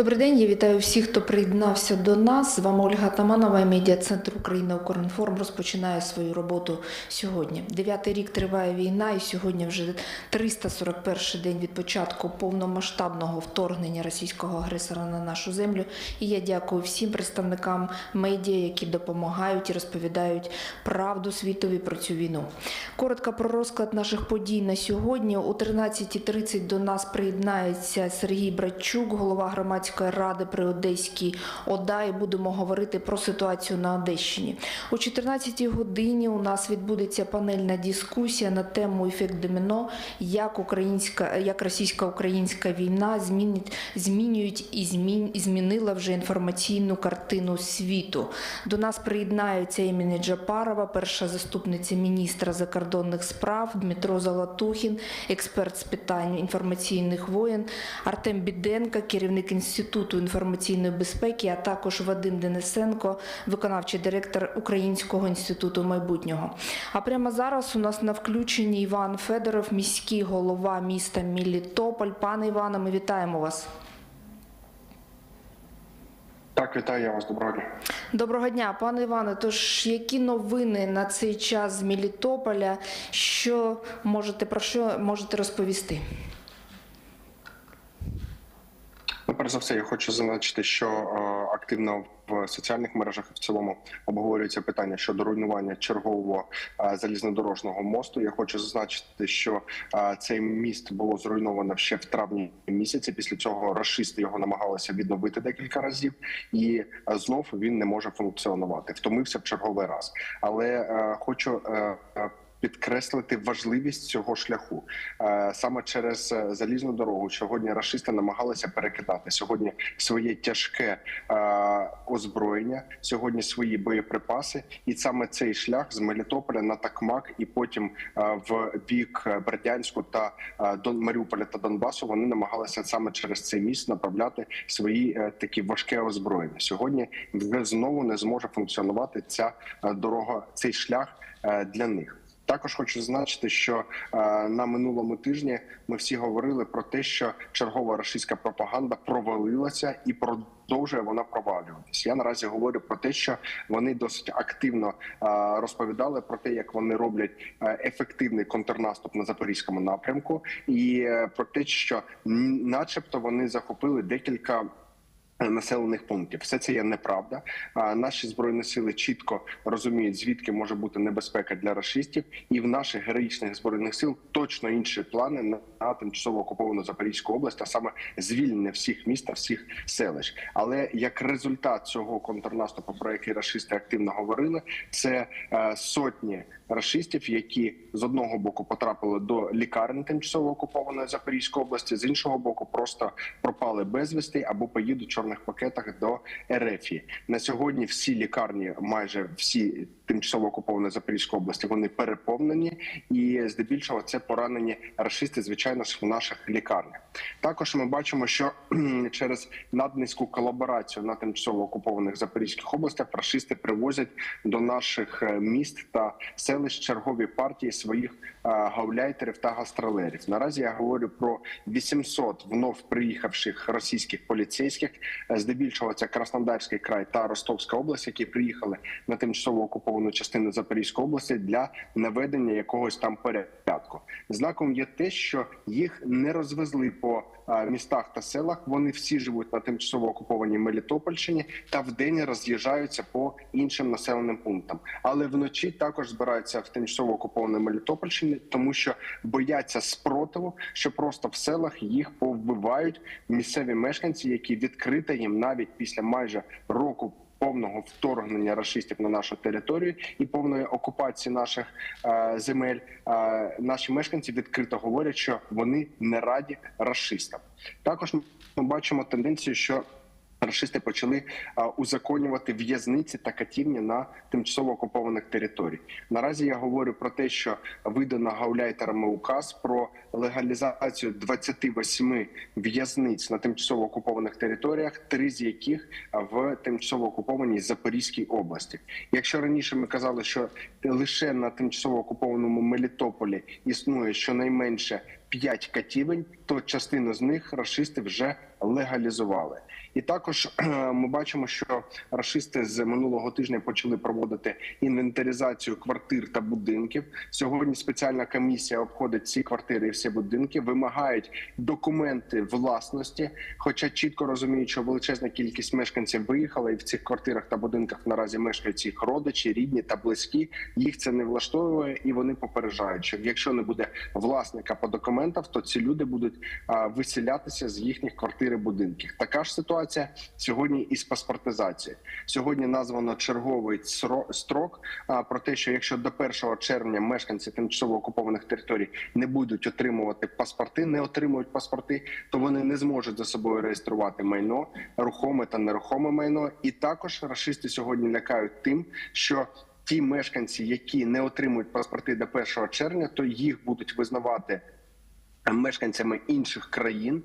Добрий день, я вітаю всіх, хто приєднався до нас. З вами Ольга Таманова, медіа центр Україна Укрінформ розпочинає свою роботу сьогодні. Дев'ятий рік триває війна, і сьогодні вже 341 день від початку повномасштабного вторгнення російського агресора на нашу землю. І я дякую всім представникам медіа, які допомагають і розповідають правду світові про цю війну. Коротко про розклад наших подій на сьогодні. О 13.30 до нас приєднається Сергій Братчук, голова громадської ради при Одеській ОДА, і будемо говорити про ситуацію на Одещині. О 14-й годині у нас відбудеться панельна дискусія на тему ефект доміно, як як російсько-українська війна змінить, змінюють і змін, змінила вже інформаційну картину світу. До нас приєднаються Еміні Джапарова, перша заступниця міністра закордонних справ, Дмитро Золотухін, експерт з питань інформаційних воєн, Артем Біденко, керівник інституту інформаційної безпеки, а також Вадим Денисенко, виконавчий директор Українського інституту майбутнього. А прямо зараз у нас на включенні Іван Федоров, міський голова міста Мілітополь. Пане Іване, ми вітаємо вас. Так, вітаю я вас, доброго дня. Доброго дня, пане Іване. Тож які новини на цей час з Мелітополя? Що можете про що можете розповісти? Ну, перш за все, я хочу зазначити, що е, активно в соціальних мережах і в цілому обговорюється питання щодо руйнування чергового е, залізнодорожного мосту. Я хочу зазначити, що е, цей міст було зруйновано ще в травні місяці. Після цього рашисти його намагалися відновити декілька разів, і знов він не може функціонувати. Втомився в черговий раз. Але хочу. Підкреслити важливість цього шляху Е, саме через е, залізну дорогу. Сьогодні рашисти намагалися перекидати сьогодні своє тяжке е, озброєння, сьогодні свої боєприпаси, і саме цей шлях з Мелітополя на Такмак, і потім в бік Бердянську та Маріуполя та Донбасу. Вони намагалися саме через цей міст направляти свої такі важке озброєння. Сьогодні вже знову не зможе функціонувати ця дорога, цей шлях для них. Також хочу зазначити, що е, на минулому тижні ми всі говорили про те, що чергова російська пропаганда провалилася і продовжує вона провалюватися. Я наразі говорю про те, що вони досить активно е, розповідали про те, як вони роблять е, ефективний контрнаступ на запорізькому напрямку, і про те, що начебто вони захопили декілька. Населених пунктів все це є неправда. Наші збройні сили чітко розуміють, звідки може бути небезпека для рашистів, і в наших героїчних збройних сил точно інші плани на, тимчасово окуповану Запорізьку область, а саме звільнення всіх міст та всіх селищ. Але як результат цього контрнаступу, про який рашисти активно говорили, це е, сотні рашистів, які з одного боку потрапили до лікарень тимчасово окупованої Запорізької області, з іншого боку, просто пропали безвісти або поїдуть в чорних пакетах до Ерефії. На сьогодні всі лікарні, майже всі тимчасово окупованої Запорізької області, вони переповнені, і здебільшого це поранені рашисти, звичайно ж, в наших лікарнях. Також ми бачимо, що через наднизьку колаборацію на тимчасово окупованих Запорізьких областях рашисти привозять до наших е, міст та селищ чергові партії своїх е, гауляйтерів та гастролерів. Наразі я говорю про 800 вновь приїхавших російських поліцейських, здебільшого це Краснодарський край та Ростовська область, які приїхали на тимчасово окуповану частину Запорізької області для наведення якогось там порядку. Знаком є те, що їх не розвезли по е, містах та селах. Вони всі живуть на тимчасово окупованій Мелітопольщині та вдень роз'їжджаються по іншим населеним пунктам. Але вночі також збираються в тимчасово окупованій Мелітопольщині, тому що бояться спротиву, що просто в селах їх повбивають місцеві мешканці, які відкрито їм навіть після майже року. Повного вторгнення расистів на нашу територію і повної окупації наших е, земель е, наші мешканці відкрито говорять, що вони не раді расистам. Також ми бачимо тенденцію, що Рашисти почали узаконювати в'язниці та катівні на тимчасово окупованих територіях. Наразі я говорю про те, що видано гауляйтерами указ про легалізацію 28 в'язниць на тимчасово окупованих територіях, три з яких в тимчасово окупованій Запорізькій області. Якщо раніше ми казали, що лише на тимчасово окупованому Мелітополі існує щонайменше 5 катівень, то частину з них рашисти вже легалізували. І також ми бачимо, що рашисти з минулого тижня почали проводити інвентаризацію квартир та будинків. Сьогодні спеціальна комісія обходить ці квартири і всі будинки, вимагають документи власності, хоча чітко розуміють, що величезна кількість мешканців виїхала, і в цих квартирах та будинках наразі мешкають їх родичі, рідні та близькі. Їх це не влаштовує, і вони попереджають, що якщо не буде власника по документах, то ці люди будуть виселятися з їхніх квартир і будинків. Така ж ситуація сьогодні із паспортизацією. Сьогодні названо черговий строк про те, що якщо до 1 червня мешканці тимчасово окупованих територій не будуть отримувати паспорти, не отримують паспорти, то вони не зможуть за собою реєструвати майно, рухоме та нерухоме майно. І також рашисти сьогодні лякають тим, що ті мешканці, які не отримують паспорти до 1 червня, то їх будуть визнавати мешканцями інших країн,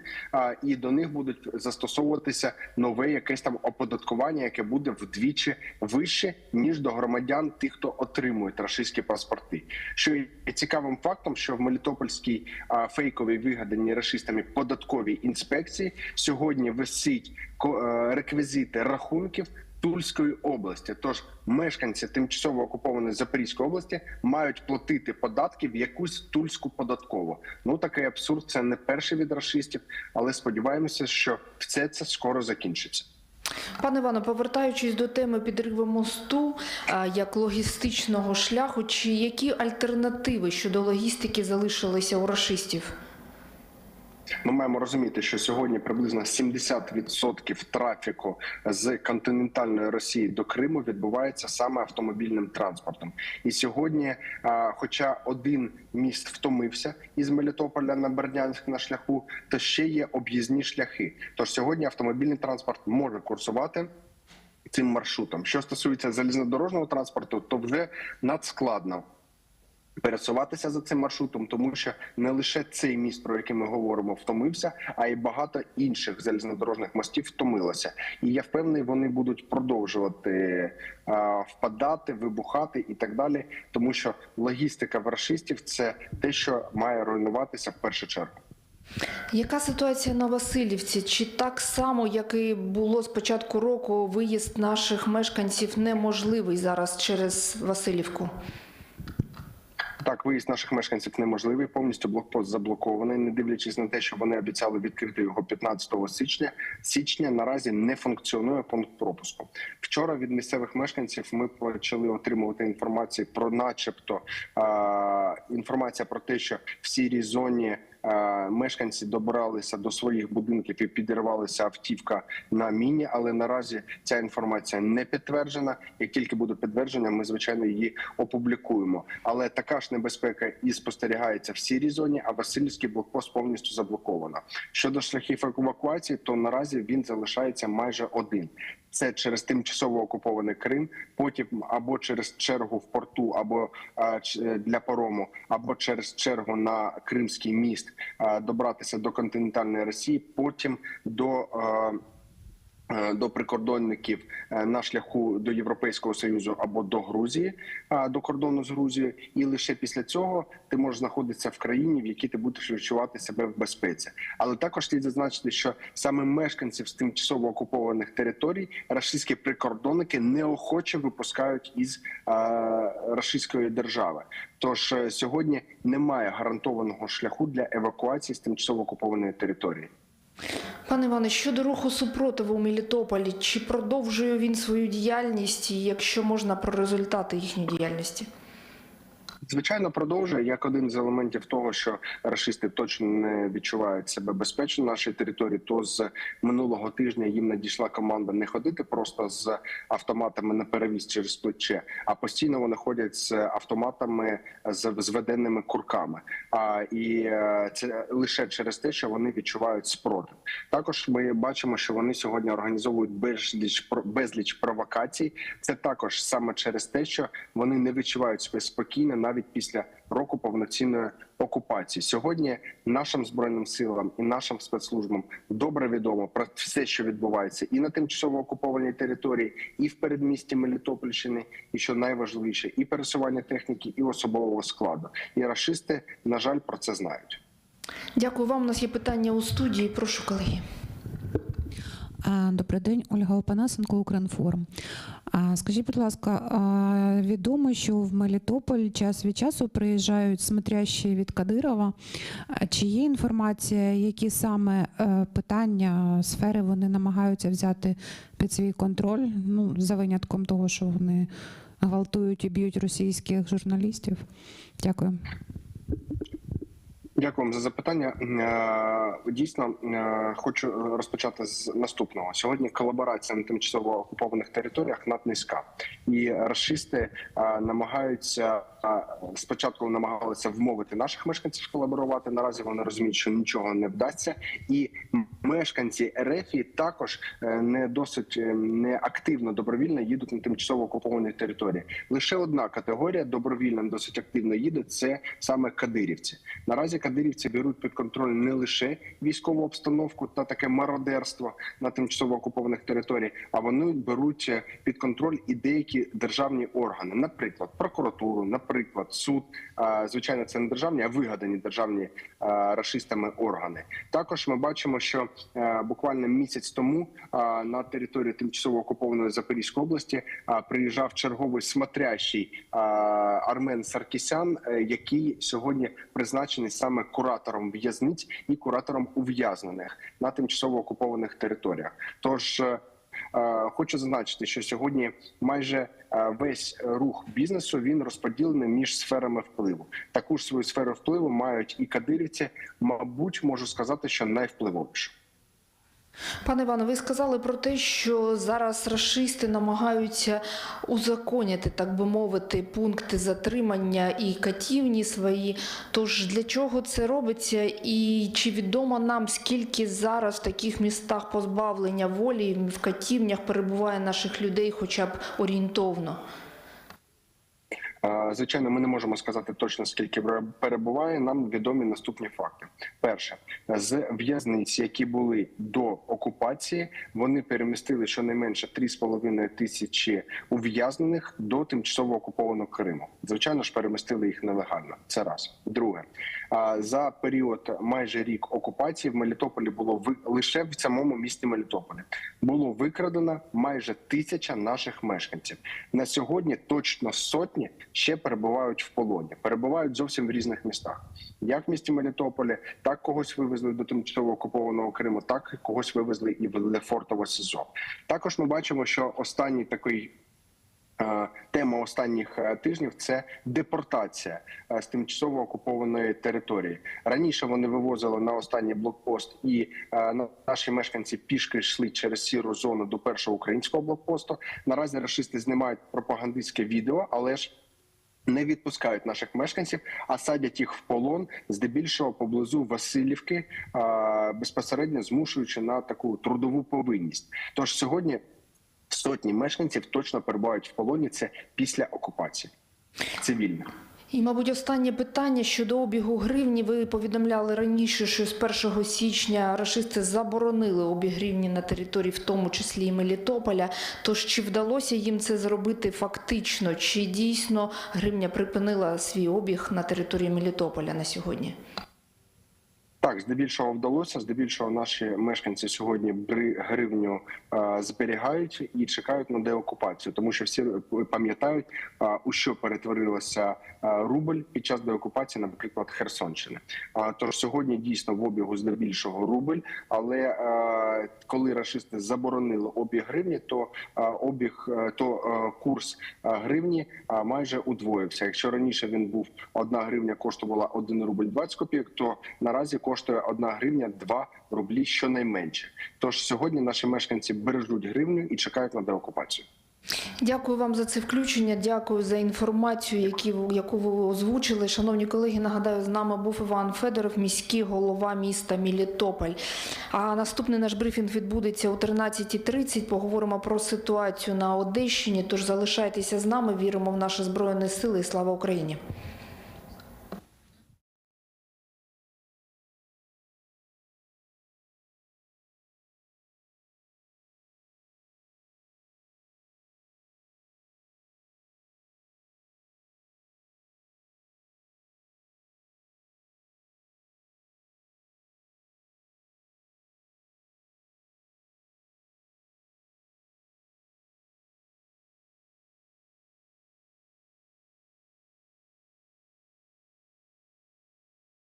і до них будуть застосовуватися нове якесь там оподаткування, яке буде вдвічі вище ніж до громадян тих, хто отримують рашистські паспорти. Що є цікавим фактом, що в Мелітопольській фейковій вигаданій рашистами податковій інспекції сьогодні висить е, реквізити рахунків. Тульської області, тож мешканці тимчасово окупованої Запорізької області мають платити податки в якусь тульську податкову. Ну такий абсурд. Це не перший від рашистів, але сподіваємося, що все це скоро закінчиться. Пане Івано, повертаючись до теми підриву мосту як логістичного шляху, чи які альтернативи щодо логістики залишилися у рашистів? Ми маємо розуміти, що сьогодні приблизно 70% трафіку з континентальної Росії до Криму відбувається саме автомобільним транспортом. І сьогодні, хоча один міст втомився із Мелітополя на Бердянськ на шляху, то ще є об'їзні шляхи. Тож сьогодні автомобільний транспорт може курсувати. Цим маршрутом, що стосується залізнодорожнього транспорту, то вже надскладно пересуватися за цим маршрутом, тому що не лише цей міст, про який ми говоримо, втомився, а й багато інших залізнодорожних мостів втомилося. І я впевнений, вони будуть продовжувати а, впадати, вибухати і так далі, тому що логістика в рашистів це те, що має руйнуватися в першу чергу. Яка ситуація на Васильівці? Чи так само, як і було з початку року, виїзд наших мешканців неможливий зараз через Васильівку? Так, виїзд наших мешканців неможливий. Повністю блокпост заблокований, не дивлячись на те, що вони обіцяли відкрити його 15 січня. Січня наразі не функціонує пункт пропуску. Вчора від місцевих мешканців ми почали отримувати інформацію про, начебто, інформація про те, що в сірій зоні. Мешканці добиралися до своїх будинків і підірвалася автівка на міні, але наразі ця інформація не підтверджена. Як тільки буде підтверджена, ми звичайно її опублікуємо. Але така ж небезпека і спостерігається в сірій зоні, а Васильівський блокпост повністю заблоковано. Щодо шляхів евакуації, то наразі він залишається майже один. Це через тимчасово окупований Крим, потім або через чергу в порту, або а, для парому, або через чергу на Кримський міст добратися до континентальної Росії, потім до. Е, До прикордонників е, на шляху до Європейського союзу або до Грузії, до кордону з Грузією, і лише після цього ти можеш знаходитися в країні, в якій ти будеш відчувати себе в безпеці. Але також слід зазначити, що саме мешканців з тимчасово окупованих територій рашистські прикордонники неохоче випускають із е, рашистської держави. Тож е, сьогодні немає гарантованого шляху для евакуації з тимчасово окупованої території. Пане Іване, щодо руху супротиву у Мелітополі, чи продовжує він свою діяльність, і якщо можна про результати їхньої діяльності? Звичайно, продовжує як один з елементів того, що рашисти точно не відчувають себе безпечно на нашій території. То з минулого тижня їм надійшла команда не ходити просто з автоматами на перевіз через плече, а постійно вони ходять з автоматами з зведеними курками. А і е, це лише через те, що вони відчувають спротив. Також ми бачимо, що вони сьогодні організовують безліч безліч провокацій. Це також саме через те, що вони не відчувають себе спокійно навіть після року повноцінної окупації. Сьогодні нашим збройним силам і нашим спецслужбам добре відомо про все, що відбувається, і на тимчасово окупованій території, і в передмісті Мелітопольщини, і що найважливіше, і пересування техніки, і особового складу. І рашисти, на жаль, про це знають. Дякую вам. У нас є питання у студії. Прошу, колеги. Добрий день, Ольга Опанасенко, Укрінформ. Скажіть, будь ласка, відомо, що в Мелітополь час від часу приїжджають смотрящі від Кадирова. Чи є інформація, які саме е, питання, сфери вони намагаються взяти під свій контроль? Ну, за винятком того, що вони гвалтують і б'ють російських журналістів? Дякую. Дякую вам за запитання. Е, Дійсно, е, хочу розпочати з наступного. Сьогодні колаборація на тимчасово окупованих територіях наднизька, і расисти е, намагаються спочатку намагалися вмовити наших мешканців колаборувати. Наразі вони розуміють, що нічого не вдасться, і мешканці РФ також е, не досить е, не активно добровільно їдуть на тимчасово окуповані території. Лише одна категорія добровільно досить активно їде. Це саме кадирівці. Наразі кадирівці беруть під контроль не лише військову обстановку та таке мародерство на тимчасово окупованих територіях, а вони беруть е, під контроль і деякі державні органи, наприклад, прокуратуру, наприклад, суд. Звичайно, це не державні, а вигадані державні рашистами органи. Також ми бачимо, що е, буквально місяць тому на території тимчасово окупованої Запорізької області приїжджав черговий смотрящий Армен Саркісян, е, який сьогодні призначений саме куратором в'язниць і куратором ув'язнених на тимчасово окупованих територіях. Тож е, хочу зазначити, що сьогодні майже е, весь рух бізнесу він розподілений між сферами впливу. Таку ж свою сферу впливу мають і кадирівці. Мабуть, можу сказати, що найвпливовіше. Пане Іване, ви сказали про те, що зараз рашисти намагаються узаконити, так би мовити, пункти затримання і катівні свої. Тож для чого це робиться, і чи відомо нам скільки зараз в таких містах позбавлення волі в катівнях перебуває наших людей, хоча б орієнтовно? Звичайно, ми не можемо сказати точно скільки перебуває. Нам відомі наступні факти. Перше з в'язниць, які були до окупації, вони перемістили щонайменше 3,5 тисячі ув'язнених до тимчасово окупованого Криму. Звичайно ж, перемістили їх нелегально. Це раз. Друге, за період майже рік окупації в Мелітополі було ви лише в самому місті Мелітополі було викрадено майже тисяча наших мешканців. На сьогодні точно сотні ще перебувають в полоні, перебувають зовсім в різних містах. Як в місті Мелітополі, так когось вивезли до тимчасово окупованого Криму, так когось вивезли і в Лефортово СІЗО. Також ми бачимо, що останній такий. е, Тема останніх е, тижнів це депортація е, з тимчасово окупованої території. Раніше вони вивозили на останній блокпост, і на- наші мешканці пішки йшли через сіру зону до першого українського блокпосту. Наразі рашисти знімають пропагандистське відео, але ж не відпускають наших мешканців, а садять їх в полон, здебільшого поблизу Васильівки, безпосередньо змушуючи на таку трудову повинність. Тож сьогодні сотні мешканців точно перебувають в полоні. Це після окупації цивільних. І, мабуть, останнє питання щодо обігу гривні. Ви повідомляли раніше, що з 1 січня рашисти заборонили обіг гривні на території, в тому числі і Мелітополя. Тож чи вдалося їм це зробити фактично? Чи дійсно гривня припинила свій обіг на території Мелітополя на сьогодні? Так, здебільшого вдалося. Здебільшого наші мешканці сьогодні гривню зберігають і чекають на деокупацію, тому що всі пам'ятають, е, у що перетворилося е, рубль під час деокупації, наприклад, Херсонщини. Тож сьогодні дійсно в обігу здебільшого рубль, але коли рашисти заборонили обіг гривні, то обіг е, то е, курс гривні майже удвоївся. Якщо раніше він був одна гривня коштувала 1 рубль 20 копійок, то наразі коштує 1 гривня 2 рублі щонайменше. Тож сьогодні наші мешканці бережуть гривню і чекають на деокупацію. Дякую вам за це включення. Дякую за інформацію, які, яку ви озвучили. Шановні колеги, нагадаю, з нами був Іван Федоров, міський голова міста Мілітополь. А наступний наш брифінг відбудеться о 13.30. Поговоримо про ситуацію на Одещині. Тож залишайтеся з нами. Віримо в наші збройні сили. і Слава Україні!